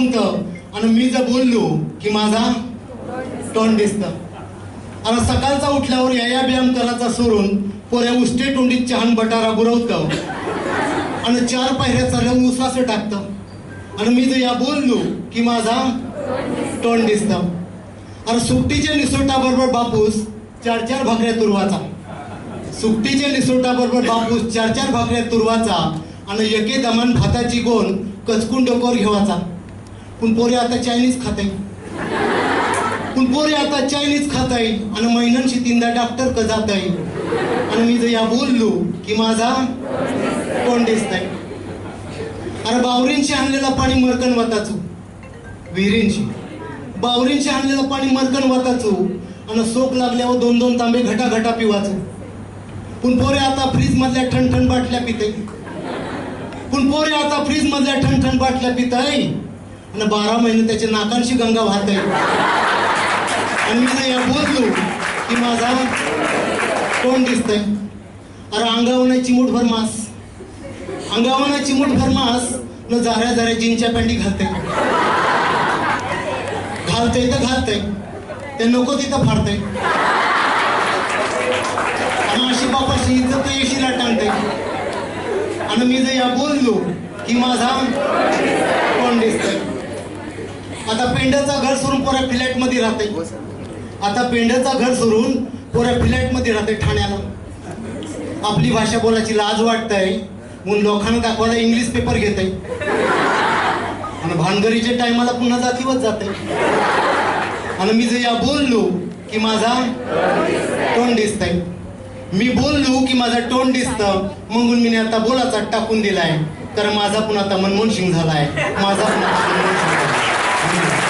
जिवंत आणि मी जर बोललो की माझा तोंड दिसत. आणि सकाळचा उठल्यावर या व्यायाम करायचा सोडून पोऱ्या उष्टे तोंडीत चहान बटारा बुरवतं आणि चार पायऱ्या चालून उसासं टाकतं. आणि मी जर या बोललो की माझा तोंड दिसत. आणि सुट्टीच्या निसोटाबरोबर बापूस चार चार भाकऱ्या तुरवाचा. सुट्टीच्या निसोटाबरोबर बापूस चार चार भाकऱ्या तुरवाचा. आणि एके दमान भाताची गोण कचकून डोक्यावर घेवाचा. पण पोरे आता चायनीज खात आहे पण पोरे आता चायनीज खाताय आणि महिन्यांशी तीनदा डॉक्टर क जाताय. आणि मी जर या बोललो की माझा कोण दिसत आहे अरे बावरींशी आणलेला पाणी मरकन वाताचू. विहिरींशी. बावरींशी आणलेला पाणी मरकन वाताचू. आणि सोक लागल्यावर दोन दोन तांबे घटा घटा पिवाचू. पण पोरे आता फ्रीज मधल्या ठणठण बाटल्या पिते पण पोरे आता फ्रीज मधल्या ठणठण बाटल्या पिताय. आणि बारा महिने त्याच्या नाकांशी गंगा वाहत आणि मी जर या बोललो की माझा तोंड दिसतंय. अरे अंगावना चिमूटभर मास. अंगावर चिमूटभर मास न झाऱ्या झाऱ्या जीनच्या पॅन्टी घालते घालते तर घालते ते नको तिथं फाडते आणि अशी बापाशी इज्जत येशीला टांगते आणि मी जर या बोललो की माझा तोंड दिसतंय. आता पेंड्याचं घर सोडून पोऱ्या फ्लॅटमध्ये राहते. आता पेंड्याचं घर सोडून पोऱ्या फ्लॅटमध्ये राहते ठाण्याला. आपली भाषा बोलायची लाज वाटतंय. म्हणून लोकांना दाखवायला इंग्लिश पेपर घेत. आहे आणि भानगरीच्या टायमाला पुन्हा जातीवच जाते. आणि मी जे या बोललो की माझा तोंड दिसतंय. मी बोललो की माझा तोंड दिसतं. म्हणून मी आता बोलाचा टाकून दिलाय. तर माझा पण आता मनमोहन सिंग झालाय. माझा पण आता मनमोहन Thank you.